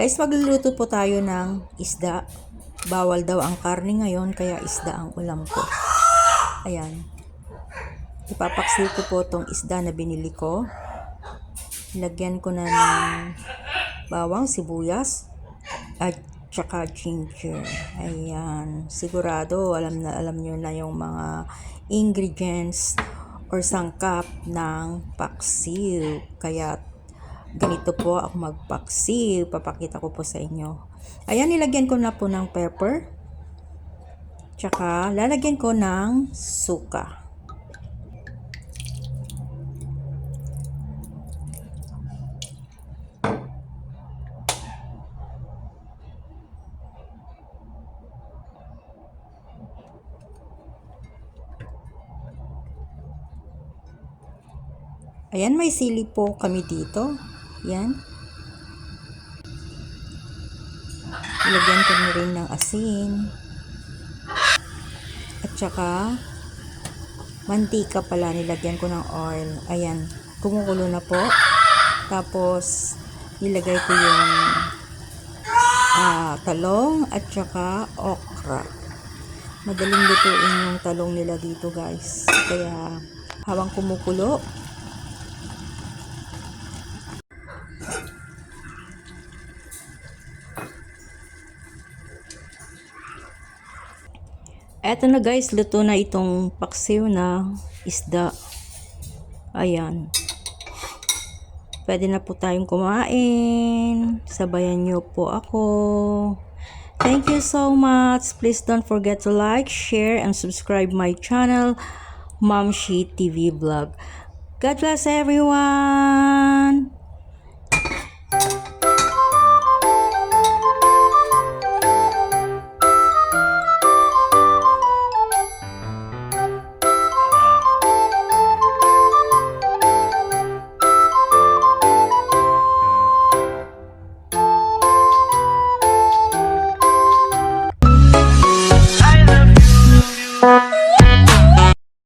Guys, magluluto po tayo ng isda. Bawal daw ang karne ngayon, kaya isda ang ulam ko. Ayan. Ipapaksil ko po tong isda na binili ko. Lagyan ko na ng bawang, sibuyas, at tsaka ginger. Ayan. Sigurado, alam na alam nyo na yung mga ingredients or sangkap ng paksiw. Kaya ganito po ako magpaksiw. Papakita ko po sa inyo. Ayan, nilagyan ko na po ng pepper. Tsaka, lalagyan ko ng suka. Ayan, may sili po kami dito. Yan. Ilagyan ko na rin ng asin. At saka, mantika pala, nilagyan ko ng oil. Ayan, kumukulo na po. Tapos, nilagay ko yung ah, talong at saka okra. Madaling lutuin yung talong nila dito guys. Kaya, habang kumukulo, Eto na guys, luto na itong paksiw na isda. Ayan. Pwede na po tayong kumain. Sabayan nyo po ako. Thank you so much. Please don't forget to like, share, and subscribe my channel, Mom She TV Vlog. God bless everyone.